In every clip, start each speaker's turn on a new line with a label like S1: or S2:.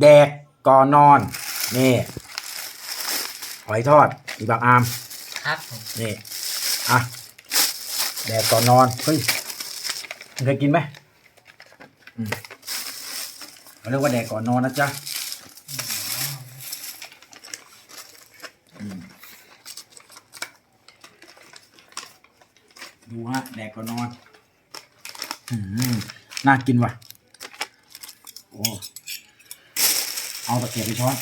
S1: แดกก่อนนอน นี่ หอยทอดอีบางอาม
S2: ครับผม
S1: นี่ อะ แดกก่อนนอน เฮ้ยเคยกินไหมอืมเขาเรียกว่าแดกก่อนนอนนะจ๊ะอืมดูฮะ แดกก่อนนอน อืมน่ากินว่ะ โอ้ เอาตะเกียบไปช้อน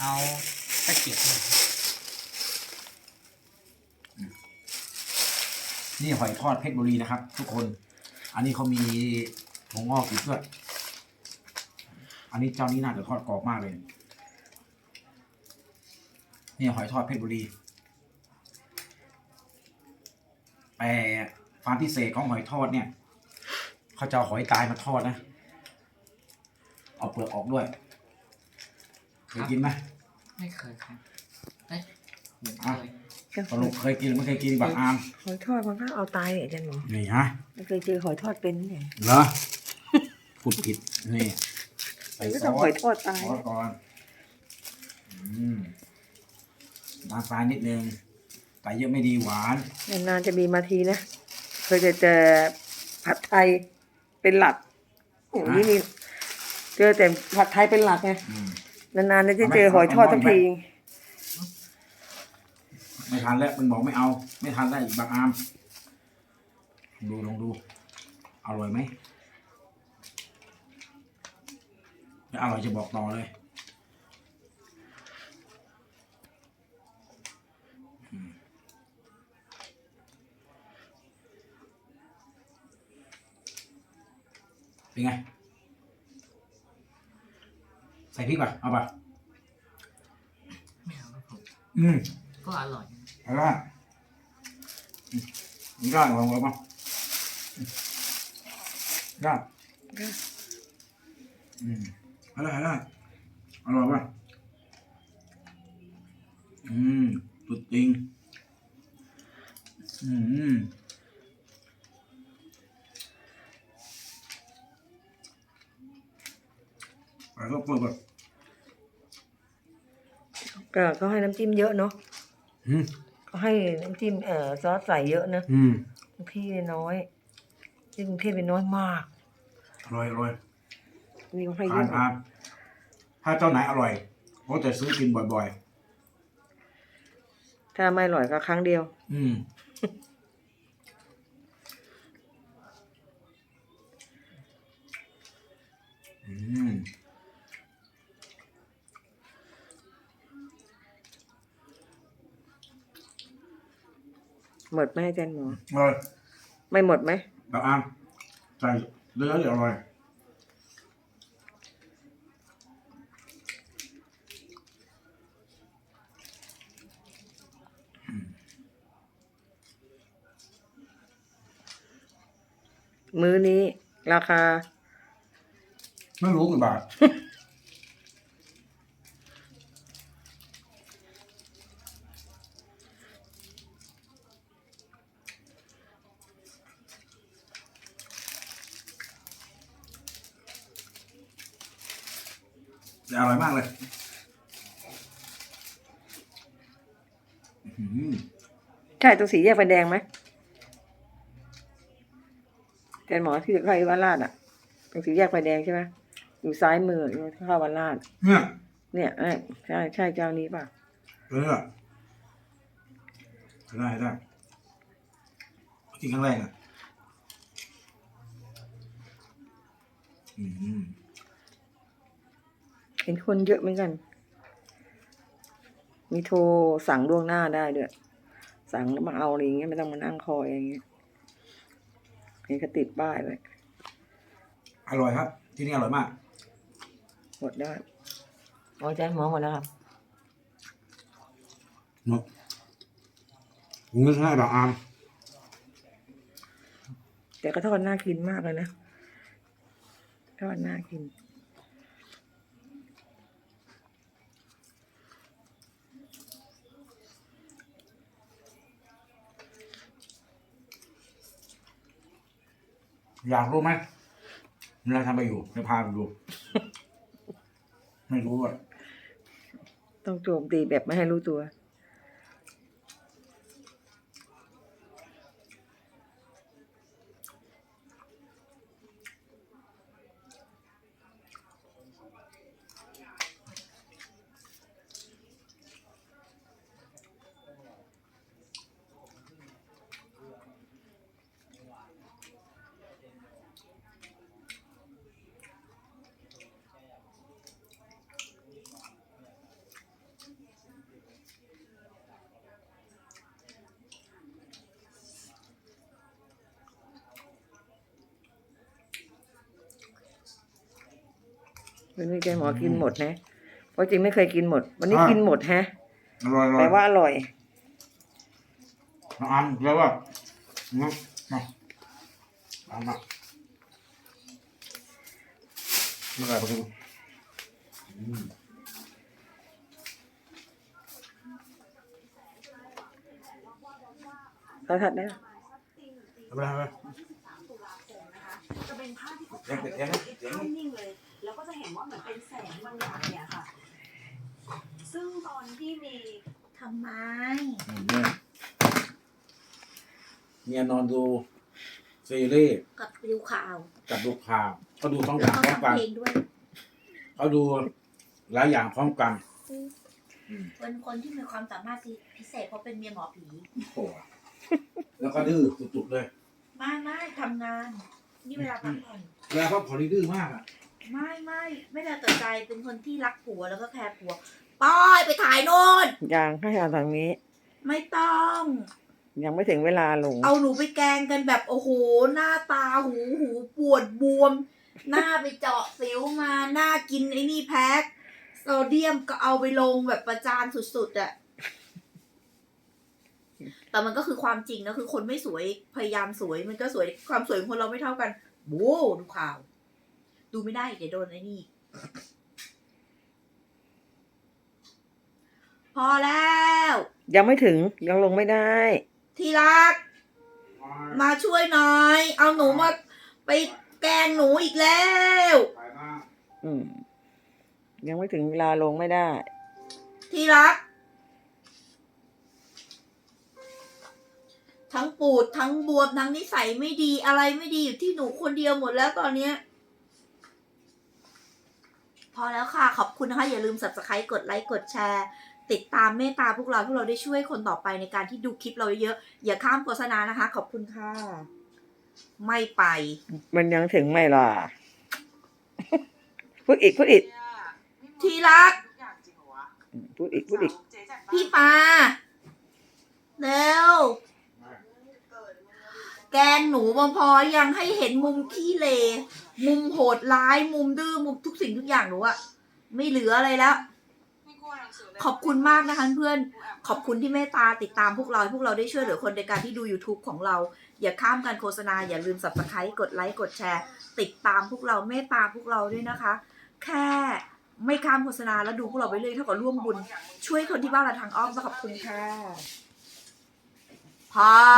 S2: เอาตะเกียบหน่อย
S1: นี่หอยทอดเพชรบุรีนะครับ ทุกคน อันนี้เขามีถั่วงอกอีกด้วยอันนี้เจ้านี้น่าจะทอดกรอบมากเลย นี่หอยทอดเพชรบุรี แต่ความพิเศษของหอยทอดเนี่ย เขาจะเอาหอยตายมาทอดนะ เอาเปลือกออกด้วย เคยกินไหม
S2: ไม่เคยครับเอ้ยเหมือนเคย
S1: สรุปเคยกินหรือไม่เคยกินบักอาม
S3: หอยทอดมันก็เอาตายเนี่ยอาจารย์หมอ
S1: นี่ฮะ
S3: ไม่เคยเจอหอยทอดเป็นเนี่ย
S1: เหรอพูดผิดนี่ใส่
S3: มันก็
S1: ซอ
S3: ทำหอย
S1: ส
S3: ทอดตาย
S1: ซอสก่อนอืมน้ำปลานิดนึงแต่เยอะไม่ดีหวาน
S3: นานๆจะมีมาทีนะ เคยจะเจอผัดไทยเป็นหลักโอ้โห
S1: ฮะ
S3: นี่มีเจอแต่ผัดไทยเป็นหลักไง
S1: อืม
S3: นานๆจะเจอหอยทอด
S1: เอา
S3: สั
S1: ไหม
S3: กที
S1: ไม่ทันแล้วมันบอกไม่เอา ไม่ทันแล้วอีกบางอามลองดูลองดู อร่อยไหมถ้าอร่อยจะบอกต่อเลยอืมเป็นไง ใส่พริกป่ะเอาป่ะ
S2: ไม่เอาครับผม
S1: อืม
S2: ก็อร่อย
S1: เอาละอืมได้ลองลองมาได้ อืมเอาละเอาละอร่อยป่ะอืมสุดจริงอืมไป ก็เปิดแบบ
S3: ก็เขาให้น้ำจิ้มเยอะเนาะ
S1: อืม
S3: เขาให้น้ำจิ้มเอ่อซอสใส่เยอะนะ
S1: อืม
S3: ที่น้อยที่กรุงเทพเป็นน้อยมาก
S1: อร่อยอร่อย
S3: นี่เขาให้เย
S1: ทาน
S3: อะ
S1: ทานถ้าเจ้าไหนอร่อยก็จะซื้อกินบ่อย
S3: ถ้าไม่อร่อยก็ครั้งเดียว
S1: ๆ อืม อืม
S3: หมดไหมอาจารย์หมอ
S1: อร่อย
S3: ไม่หมดไหม
S1: ดาวอามใส่เนื้อเดี๋ยวอร่อย
S3: มื้อนี้ ราคา
S1: ไม่รู้กี่บาท แต่อร่อยมากเลยอื้อหือ
S3: ใช่ตรงสีแยกไฟแดงไหมอาจารย์หมอที่เข้าวัดลาดอะ ตรงสีแยกไฟแดงใช่ไหมอยู่ซ้ายมืออยู่เข้าวัดลาด
S1: เนี่ย
S3: เนี่ยเอ้ยใช่ใช่เจ้านี้ป่ะ
S1: เออได้ได้กินครั้งแรกอะ อืม
S3: เห็นคนเยอะเหมือนกัน มีโทรสั่งล่วงหน้าได้ด้วย สั่งแล้วมาเอาอะไรอย่างเงี้ยไม่ต้องมานั่งคอยอย่างเงี้ยเห็นเขาติดป้ายไว้
S1: อร่อยครับ ที่นี่อร่อยมาก
S3: หมดได้อ๋ออาจารย์หมอหมดแล้วครับ
S1: หมดนึกให้แบบอาม
S3: แต่ก็ทอดน่ากินมากเลยนะทอดน่ากิน
S1: อยากรู้ไหมเราทำไปอยู่จะพาไปดู ไม่รู้อะ
S3: ต้องโจมตีแบบไม่ให้รู้ตัว วันนี้แกหมอกินหมดนะ เพราะจริงไม่เคยกินหมด วันนี้กินหมดฮะ
S1: อร่อยอร่อ
S3: แปล
S1: ย
S3: ว่าอร่อย
S1: น้องอันแล้วว่ามามาเอามาไม่ได้ปะคุณอืม
S3: เขาทัดได้
S1: เอาไปเอาไป
S4: ตุลาคมนะคะจะเป็นภาพที่เขา
S1: เดี๋ย
S4: ถ่า
S1: วยเดี๋ยวเดี๋ยว
S4: ภาพนิ่งเลยแล้ วก็จะเห็นว่าเหมือนเป็นแสงบางอย่างเนี่ยค่ะ ซึ่งตอนที่มีทำไม
S1: อืมเนี่ยเมียนอนดูซีรีส์
S4: กับดูข่าว
S1: กับดูข่าวเขาดูสองอ
S4: แล้ว
S1: ย่าง
S4: ก็
S1: พร้อมกัน
S4: ทำเพลงด้วย
S1: เขาดูหลายอย่างพร้อมกัน
S4: เป็นคนที่มีความสามารถพิเศษเพราะเป็นเมียหมอผี
S1: โอ้โหแล้วก็ดื้อสุดๆเลย
S4: ไม่ไม่ทำงาน นี่เวลาพักผ่อน
S1: เวลาเขาผ่อนนี่ดื้อมากอะ
S4: ไม่ไม่ไม่ได้ตัดใจเป็นคนที่รักผัวแล้วก็แคร์ผัวป้อยไปถ่ายโน่น
S3: ยังให้อ่านทางนี้
S4: ไม่ต้อง
S3: ยังไม่ถึงเวลาลง
S4: เอาหนูไปแกล้งกันแบบโอ้โห หน้าตาหูหูปวดบวม หน้าไปเจาะสิวมาหน้ากินไอ้นี่แพ็คโซเดียมก็เอาไปลงแบบประจานสุดๆอะแต่มันก็คือความจริงนะคือคนไม่สวยพยายามสวยมันก็สวยความสวยของคนเราไม่เท่ากัน โว้ดูข่าว ดูไม่ได้เดี๋ยวโดนไอ้นี่ พอแล้ว
S3: ยังไม่ถึงยังลงไม่ได้
S4: ที่รัก มาช่วยหน่อย เอาหนูมาไปแกล้งหนูอีกแล้ว
S1: ไปมาก
S3: อืม ยังไม่ถึงเวลาลงไม่ได้
S4: ที่รัก ทั้งปูดทั้งบวมทั้งนิสัยไม่ดีอะไรไม่ดีอยู่ที่หนูคนเดียวหมดแล้วตอนเนี้ย พอแล้วค่ะ ขอบคุณนะคะ อย่าลืม subscribe กดไลค์กดแชร์ ติดตามเมตตาพวกเราพวกเราได้ช่วยคนต่อไปในการที่ดูคลิปเราเยอะๆอย่าข้ามโฆษณานะคะ ขอบคุณค่ะ ไม่ไป
S3: มันยังถึงไม่ล่ะพูดอีกพูดอีก
S4: ที่รัก
S3: อืมพูดอีกพูดอีก
S4: พี่ปาเร็ว แกงหนูมาพอยังให้เห็นมุมขี้เล มุมโหดร้ายมุมดื้อมุมทุกสิ่งทุกอย่างหนูอะไม่เหลืออะไรแล้ว ขอบคุณมากนะคะเพื่อน ขอบคุณที่เมตตาติดตามพวกเราให้พวกเราได้ช่วยเหลือคนในการที่ดู YouTube ของเรา อย่าข้ามการโฆษณา อย่าลืม subscribe กดไลค์กดแชร์ ติดตามพวกเราเมตตาพวกเราด้วยนะคะ แค่ไม่ข้ามโฆษณาแล้วดูพวกเราไปเรื่อยเท่ากับร่วมบุญ ช่วยคนที่บ้านเราทางอ้อมก็ขอบคุณค่ะพอ